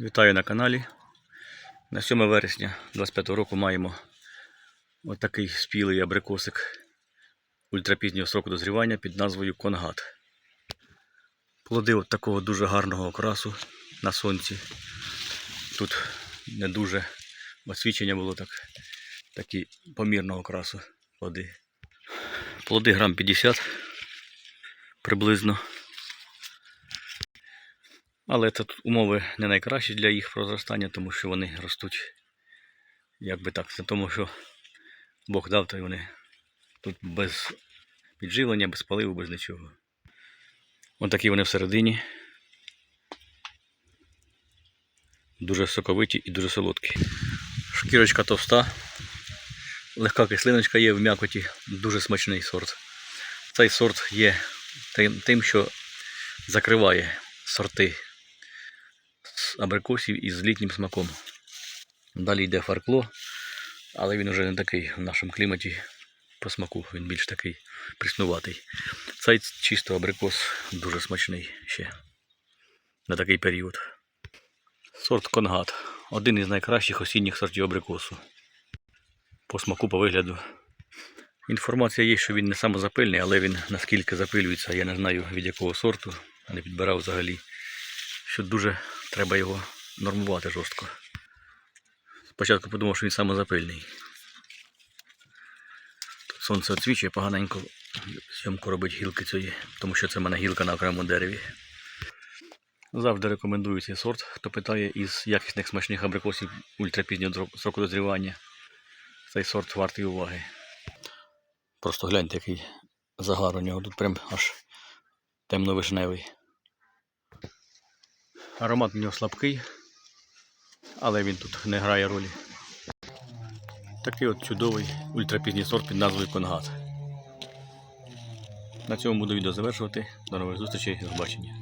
Вітаю на каналі. На 7 вересня 25 року маємо отакий спілий абрикосик ультрапізнього сроку дозрівання під назвою Конгат. Плоди от такого дуже гарного окрасу на сонці. Тут не дуже освічення було так, такі помірного окрасу плоди. Плоди грам 50 приблизно. Але тут умови не найкращі для їх прозростання, тому що вони ростуть, як би так, це тому що Бог дав, то й вони тут без підживлення, без поливу, без нічого. Ось такі вони всередині. Дуже соковиті і дуже солодкі. Шкірочка товста, легка кислиночка є в м'якоті, дуже смачний сорт. Цей сорт є тим- що закриває сорти абрикосів із літнім смаком. Далі йде фаркло, але він вже не такий в нашому кліматі по смаку, він більш такий приснуватий. Цей чисто абрикос дуже смачний ще на такий період. Сорт конгат. Один із найкращих осінніх сортів абрикосу. По смаку, по вигляду. Інформація є, що він не самозапильний, але він наскільки запилюється, я не знаю від якого сорту, не підбирав взагалі що дуже треба його нормувати жорстко. Спочатку подумав, що він самозапильний. Тут сонце освічує, поганенько зйомку робить гілки цієї, тому що це в мене гілка на окремому дереві. Завжди рекомендую цей сорт, хто питає із якісних смачних абрикосів ультрапізнього сроку дозрівання. Цей сорт вартий уваги. Просто гляньте, який загар у нього. Тут прям аж темно-вишневий. Аромат у нього слабкий, але він тут не грає ролі. Такий от чудовий ультрапізній сорт під назвою Конгат. На цьому буду відео завершувати. До нових зустрічей, і побачення.